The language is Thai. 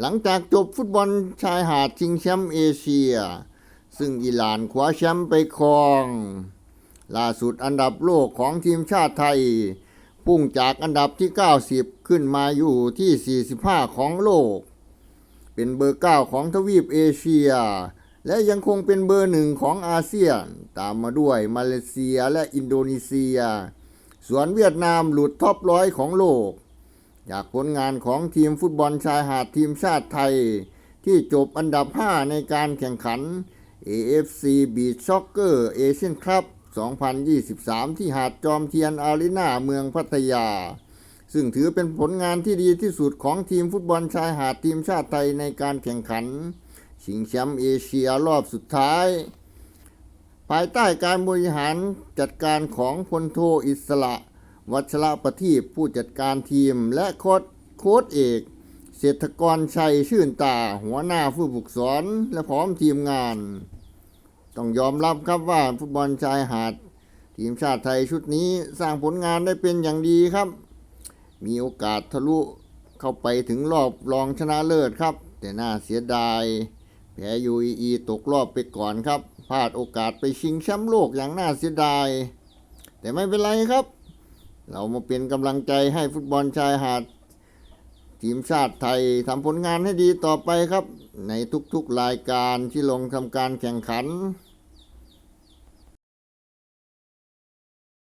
หลังจากจบฟุตบอลชายหาดชิงแชมป์เอเชีย ซึ่งอิหร่านคว้าแชมป์ไปครอง ล่าสุดอันดับโลกของทีมชาติไทย พุ่งจากอันดับที่ 90 ขึ้นมาอยู่ที่ 45 ของโลก เป็นเบอร์ 9 ของทวีปเอเชีย และยังคงเป็นเบอร์หนึ่งของอาเซียน ตามมาด้วยมาเลเซียและอินโดนีเซีย ส่วนเวียดนามหลุดท็อปร้อยของโลก จากผลงานของทีมฟุตบอลชายหาดทีมชาติไทย ที่จบอันดับ 5 ในการแข่งขัน AFC Beach Soccer Asian Cup 2023 ที่หาดจอมเทียนอารีนาเมืองพัทยา ซึ่งถือเป็นผลงานที่ดีที่สุดของทีมฟุตบอลชายหาดทีมชาติไทยในการแข่งขัน ชิงแชมป์เอเชียรอบสุดท้าย ภายใต้การบริหารจัดการของพลโทอิสระ วัชระประทีปผู้จัดการทีม และโค้ชโค้ชเอก เศรษฐกรชัยชื่นตา หัวหน้าผู้ฝึกสอนและพร้อมทีมงาน ต้องยอมรับครับว่าฟุตบอลชายหาด ทีมชาติไทยชุดนี้สร้างผลงานได้เป็นอย่างดีครับ มีโอกาสทะลุเข้าไปถึงรอบรองชนะเลิศครับ แต่น่าเสียดายแพ้ยูอีตกรอบไปก่อนครับพลาดโอกาสไปชิงแชมป์โลกอย่างน่าเสียดาย แต่ไม่เป็นไรครับ เรามาเป็นกำลังใจให้ฟุตบอลชายหาด ทีมชาติไทยทำผลงานให้ดีต่อไปครับ ในทุกๆรายการที่ลงทำการแข่งขัน